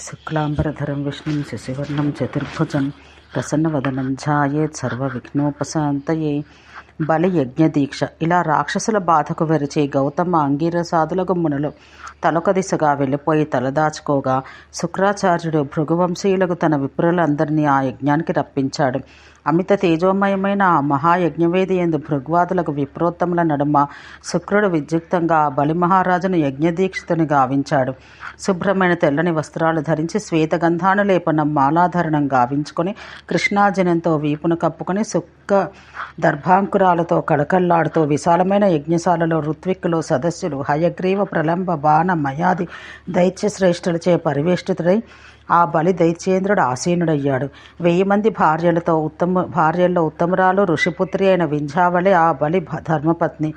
शुक्लांबरधर विष्णु शशिवर्ण चतुर्भुजन ప్రసన్నవదనం ఝాయేత్ సర్వవిఘ్నోపశాంతయే. బలి యజ్ఞ దీక్ష ఇలా రాక్షసుల బాధకు వెరిచే గౌతమ అంగీరసాదులకు మునులు తలొక దిశగా వెళ్ళిపోయి తలదాచుకోగా శుక్రాచార్యుడు భృగువంశీయులకు తన విప్రులందరినీ ఆ యజ్ఞానికి రప్పించాడు. అమిత తేజోమయమైన ఆ మహాయజ్ఞవేది ఎందు భృగ్వాదులకు విప్రోత్తముల నడుమ శుక్రుడు విద్యుక్తంగా బలి మహారాజును యజ్ఞదీక్షితుని గావించాడు. శుభ్రమైన తెల్లని వస్త్రాలు ధరించి శ్వేతగంధాను లేపన మాలాధరణం గావించుకొని కృష్ణాజనంతో వీపును కప్పుకొని సుక్క దర్భాంకురాలతో కళకళ్ళాడుతూ విశాలమైన యజ్ఞశాలలో ఋత్విక్కులు సదస్సులు హయగ్రీవ ప్రలంబ బాణ మయాది దైత్య శ్రేష్ఠులచే పరివేష్టితుడై ఆ బలి దైత్యేంద్రుడు ఆసీనుడయ్యాడు. వెయ్యి మంది భార్యలతో ఉత్తమ భార్యల్లో ఉత్తమురాలు ఋషిపుత్రి అయిన వింజావళి ఆ బలి భ- ధర్మపత్ని.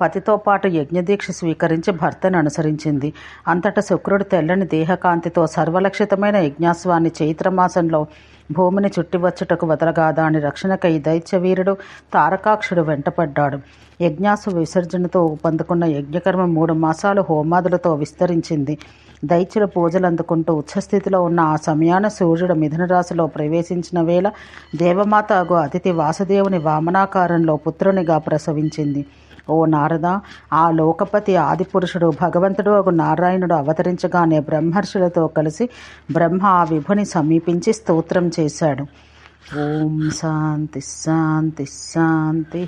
పతితో పాటు యజ్ఞదీక్ష స్వీకరించి భర్తను అనుసరించింది. అంతటా శుక్రుడు తెల్లని దేహకాంతితో సర్వలక్షితమైన యజ్ఞాస్వాన్ని చైత్రమాసంలో భూమిని చుట్టివచ్చుటకు వదలగా దాని రక్షణకై దైత్యవీరుడు తారకాక్షుడు వెంటపడ్డాడు. యజ్ఞాసు విసర్జనతో పొందుకున్న యజ్ఞకర్మ మూడు మాసాలు హోమాదులతో విస్తరించింది. దైత్యుల పూజలు అందుకుంటూ ఉచ్చస్థితిలో ఉన్న ఆ సమయాన సూర్యుడు మిథునరాశిలో ప్రవేశించిన వేళ దేవమాత అగు అతిథి వాసుదేవుని వామనాకారంలో పుత్రునిగా ప్రసవించింది. ఓ నారద ఆ లోకపతి ఆదిపురుషుడు భగవంతుడు అగు నారాయణుడు అవతరించగానే బ్రహ్మర్షులతో కలిసి బ్రహ్మ ఆ విభుని సమీపించి స్తోత్రం చేశాడు. ఓం శాంతి శాంతి శాంతి.